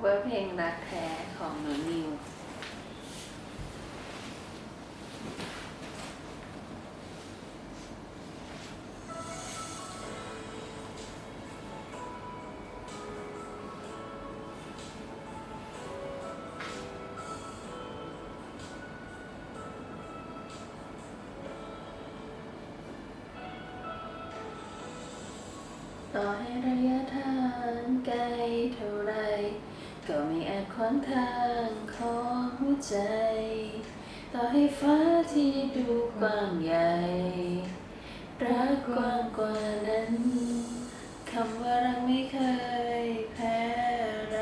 เวอร์เพลงรักแท้ของหนูนิวต่อให้ระยะทางไกลเท่า ก็ไม่อาจขวางทางของหัวใจ ต่อให้ฟ้าที่ดูกว้างใหญ่ รักกว้างกว่านั้นคำว่ารักไม่เคยแพ้อะไร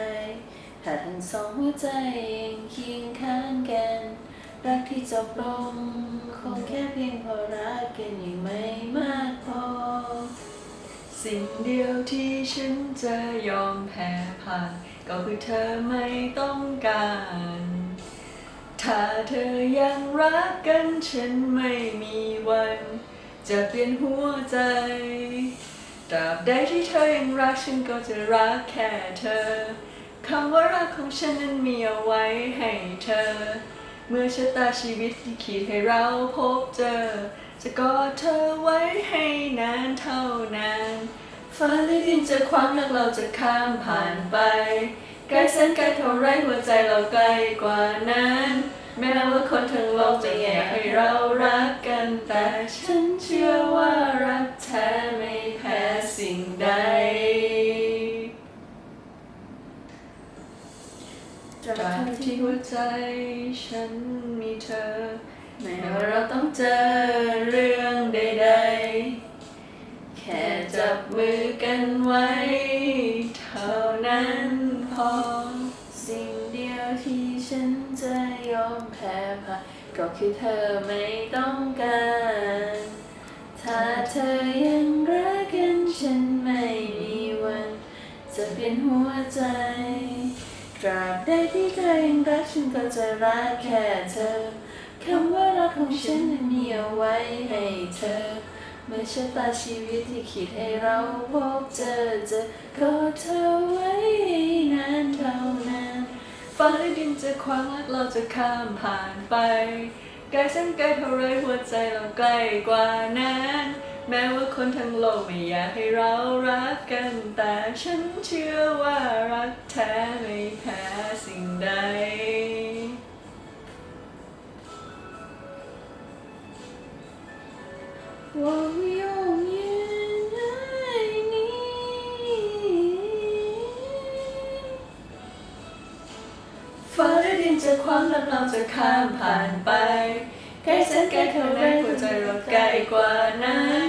ถ้าทั้งสองหัวใจยังเคียงข้างกัน รักที่จบลงคงแค่เพียงพอรักกัน สิ่งเดียวที่ฉันจะยอมแพ้ผ่าน ก็คือเธอไม่ต้องการ ถ้าเธอยังรักกันฉันไม่มีวัน จะเปลี่ยนหัวใจตราบใดที่เธอยังรักฉันก็จะรักแค่เธอคำว่ารักของฉันนั้นมีเอาไว้ให้เธอ เมื่อชะตาชีวิตที่ขีดให้เราพบเจอ จะกอดเธอไว้ให้นานเท่านาน ฟ้าและดินจะคว้างแล้วเราจะข้ามผ่านไปใกลแสนไกลเท่าไรหัวใจเราใกลกว่านั้น แม้ว่าคนทั้งโลกจะอยากให้เรารักกันแต่ฉันเชื่อว่ารักแท้ไม่แพ้สิ่งใดตราบที่หัวใจฉันมีเธอแม้ว่าเราต้องเจอเรื่อง จับมือกันไว้ เท่านั้นพอ สิ่งเดียวที่ฉันจะยอมแพ้พ่ายก็คือเธอไม่ต้องการ ถ้าเธอยังรักกันฉันไม่มีวัน จะเปลี่ยนหัวใจตราบใดที่เธอยังรักฉันก็จะรักแค่เธอคำว่ารักของฉันมีเอาไว้ให้เธอ เมื่อชะตาชีวิตที่คิดให้เราพบเจอจะกอดเธอไว้นานเท่านานฟ้าและดินจะคว้างและเราจะข้ามผ่านไปไกลแสนไกลเท่าไรหัวใจเราใกล้กว่านั้น แม้ว่าคนทั้งโลกไม่อยากให้เรารักกัน แต่ฉันเชื่อว่ารักแท้ไม่แพ้สิ่งใด จะคว้างและเราจะข้ามผ่านไปใกล้แสนไกลเท่าไรหัวใจเราใกล้กว่านั้น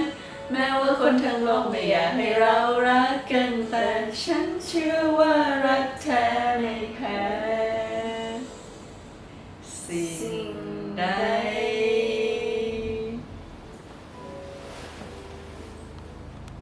แม้ว่าคนทั้งโลกไม่อยากให้เรารักกันแต่ฉันเชื่อว่ารักแท้ไม่แพ้สิ่งใด